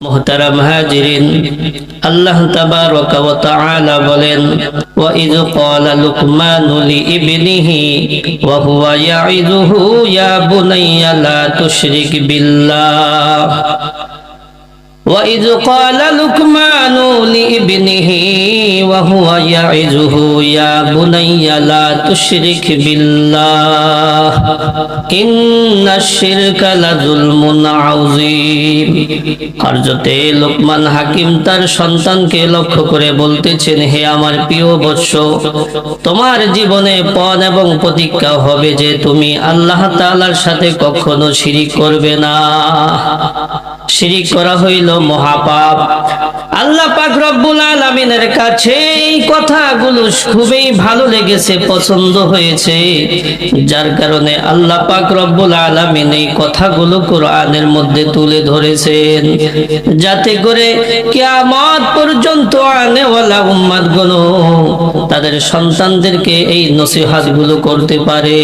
মোহতারাম হাজিরিন আল্লাহ তাবারক ওয়া তাআলা বলেন ওয়া ইয ক্বালা লুকমানু লিইবনিহি ওয়া হুয়া ইয়াইযুহু ইয়া বুনাইয়া লা তুশরিক বিল্লাহ وإذ قال لقمان لابنه وهو يعظه يا بني لا تشرك بالله إن الشرك لظلم عظيم কার্যতে লোকমান হাকিম তার সন্তানকে লক্ষ্য করে বলতেছেন হে আমার প্রিয় বৎস তোমার জীবনে পণ এবং প্রতিজ্ঞা হবে যে তুমি আল্লাহ তাআলার সাথে কখনো শিরিক করবে না শিরিক করা হইল মহাপাপ আল্লাহ পাক রব্বুল আলামিনের কাছে এই কথাগুলো খুবই ভালো লেগেছে, পছন্দ হয়েছে। যার কারণে আল্লাহ পাক রব্বুল আলামিন এই কথাগুলো কোরআনের মধ্যে তুলে ধরেছেন। যাতে করে কিয়ামত পর্যন্ত আনেওয়ালা উম্মাদগুলো তাদের সন্তানদেরকে এই নসিহাতগুলো করতে পারে।